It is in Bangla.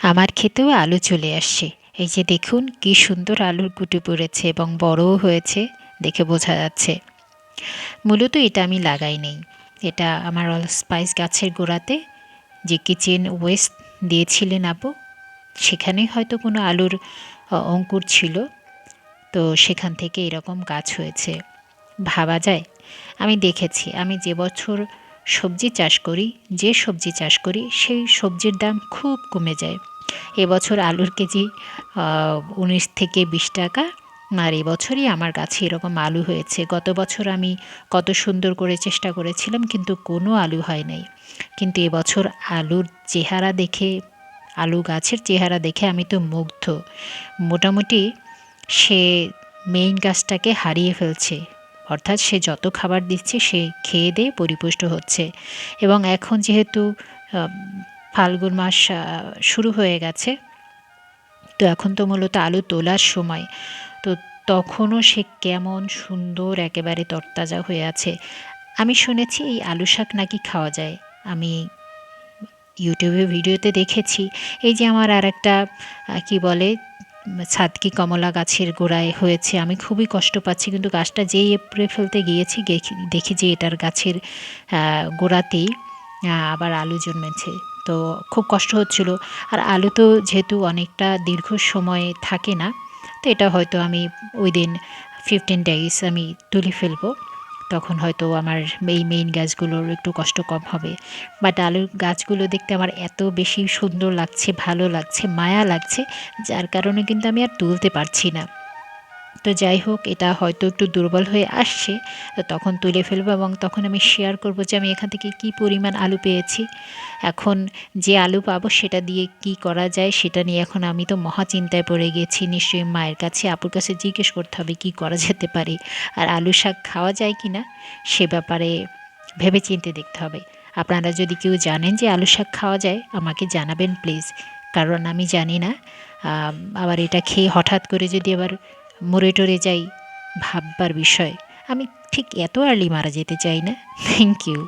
আমার খেতেও আলু চলে আসছে। এই যে দেখুন, কি সুন্দর আলুর গুটি পড়েছে এবং বড়ও হয়েছে দেখে বোঝা যাচ্ছে। মূলত এটা আমি লাগাই নেই। এটা আমার স্পাইস গাছের গোড়াতে যে কিচেন ওয়েস্ট দিয়েছিলেন আপু সেখানে হয়তো কোনো আলুর অঙ্কুর ছিল। তো সেখান থেকে এরকম গাছ হয়েছে। ভাবা যায়? আমি দেখেছি। আমি যে বছর সবজি চাষ করি, যে সবজি চাষ করি, সেই সবজির দাম খুব কমে যায়। এবছর আলুর কেজি উনিশ থেকে বিশ টাকা। আর এবছরই আমার গাছে এরকম আলু হয়েছে। গত বছর আমি কত সুন্দর করে চেষ্টা করেছিলাম, কিন্তু কোনো আলু হয় নাই। কিন্তু এবছর আলুর চেহারা দেখে, আলু গাছের চেহারা দেখে আমি তো মুগ্ধ। মোটামুটি সে মেইন গাছটাকে হারিয়ে ফেলছে। অর্থাৎ সে যত খাবার দিচ্ছে, সে খেয়ে দিয়ে পরিপুষ্ট হচ্ছে। এবং এখন যেহেতু ফাল্গুন মাস শুরু হয়ে গেছে, তো এখন তো মূলত আলু তোলার সময়। তো তখনও সে কেমন সুন্দর একেবারে তরতাজা হয়ে আছে। আমি শুনেছি এই আলু শাক নাকি খাওয়া যায়। আমি ইউটিউবে ভিডিওতে দেখেছি। এই যে আমার আর একটা কি বলে ছাতকি কমলা গাছের গোড়ায় হয়েছে, আমি খুবই কষ্ট পাচ্ছি, কিন্তু গাছটা যেই এপ্রে ফেলতে গিয়েছি, দেখি- যে এটার গাছের গোড়াতেই আবার আলু জন্মেছে। তো খুব কষ্ট হচ্ছিল। আর আলু তো যেহেতু অনেকটা দীর্ঘ সময় থাকে না, তো এটা হয়তো আমি ওই দিন ফিফটিন ডেইজ আমি তুলে ফেলব। তখন হয়তো আমার এই মেইন গাছগুলোর একটু কষ্ট কম হবে। বাট আলুর গাছগুলো দেখতে আমার এত বেশি সুন্দর লাগছে, ভালো লাগছে, মায়া লাগছে, যার কারণে কিন্তু আমি আর তুলতে পারছি না। তো যাই হোক, এটা হয়তো একটু দুর্বল হয়ে আসছে, তো তখন তুলে ফেলব এবং তখন আমি শেয়ার করব যে আমি এখান থেকে কী পরিমাণ আলু পেয়েছি। এখন যে আলু পাবো সেটা দিয়ে কি করা যায় সেটা নিয়ে এখন আমি তো মহা চিন্তায় পড়ে গেছি। নিশ্চয়ই মায়ের কাছে, আপুর কাছে জিজ্ঞেস করতে হবে কি করা যেতে পারে। আর আলু শাক খাওয়া যায় কি না, সে ব্যাপারে ভেবে চিন্তে দেখতে হবে। আপনারা যদি কেউ জানেন যে আলু শাক খাওয়া যায়, আমাকে জানাবেন প্লিজ। কারণ আমি জানি না আবার এটা খেয়ে হঠাৎ করে যদি আবার মরে টরে যাই, ভাববার বিষয়। আমি ঠিক এত আর্লি মারা যেতে চাই না। Thank you